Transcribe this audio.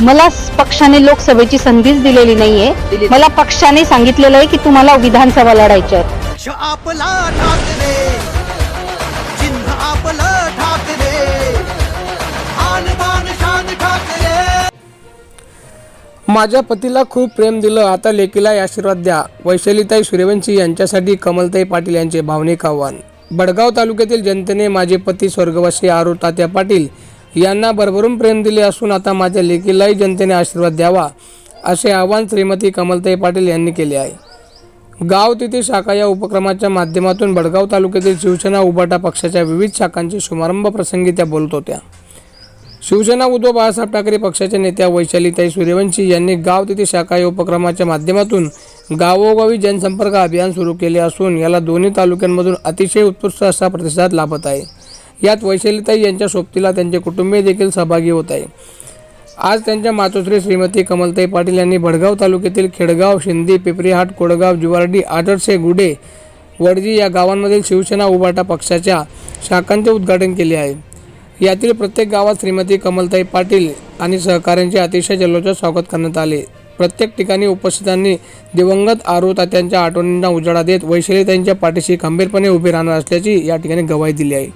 मला पक्षाने लोकसभेची संधीच दिलेली नाहीये. दिली- मला पक्षाने सांगितलेलं आहे की तुम्हाला विधानसभा लढायच्या. माझ्या पतीला खूप प्रेम दिलं. आता लेकीला आशीर्वाद द्या. वैशालीताई सूर्यवंशी यांच्यासाठी कमलताई पाटील यांचे भावनिक आव्हान. बडगाव तालुक्यातील जनतेने माझे पती स्वर्गवासी आरू तात्या पाटील यांना भरभरून प्रेम दिले असून आता माझ्या लेकीलाही जनतेने आशीर्वाद द्यावा असे आवाहन श्रीमती कमलताई पाटील यांनी केले आहे. गाव तिथे शाखा या उपक्रमाच्या माध्यमातून बडगाव तालुक्यातील शिवसेना उबाटा पक्षाच्या विविध शाखांचे शुभारंभ प्रसंगी त्या बोलत होत्या. शिवसेना उद्धव बाळासाहेब ठाकरे पक्षाच्या नेत्या वैशालीताई सूर्यवंशी यांनी गाव तिथे शाखा या उपक्रमाच्या माध्यमातून गावोगावी जनसंपर्क अभियान सुरू केले असून याला दोन्ही तालुक्यांमधून अतिशय उत्कृष्ट असा प्रतिसाद लाभत आहे. यात वैशालीताई यांच्या सोबतीला त्यांचे कुटुंबीय देखील सहभागी होत आहे. आज त्यांच्या मातोश्री श्रीमती कमलताई पाटील यांनी भडगाव तालुक्यातील खेडगाव शिंदी पिपरीहाट कोडगाव जुवारडी आटरसे गुडे वडजी या गावांमधील शिवसेना उभाटा पक्षाच्या शाखांचे उद्घाटन केले आहे. यातील प्रत्येक गावात श्रीमती कमलताई पाटील आणि सहकाऱ्यांचे अतिशय जल्लोषात स्वागत करण्यात आले. प्रत्येक ठिकाणी उपस्थितांनी दिवंगत आरू तात्यांच्या आठवणींना उजाळा देत वैशालीताईंच्या पाठीशी खंबीरपणे उभे राहणार असल्याची या ठिकाणी गवाही दिली आहे.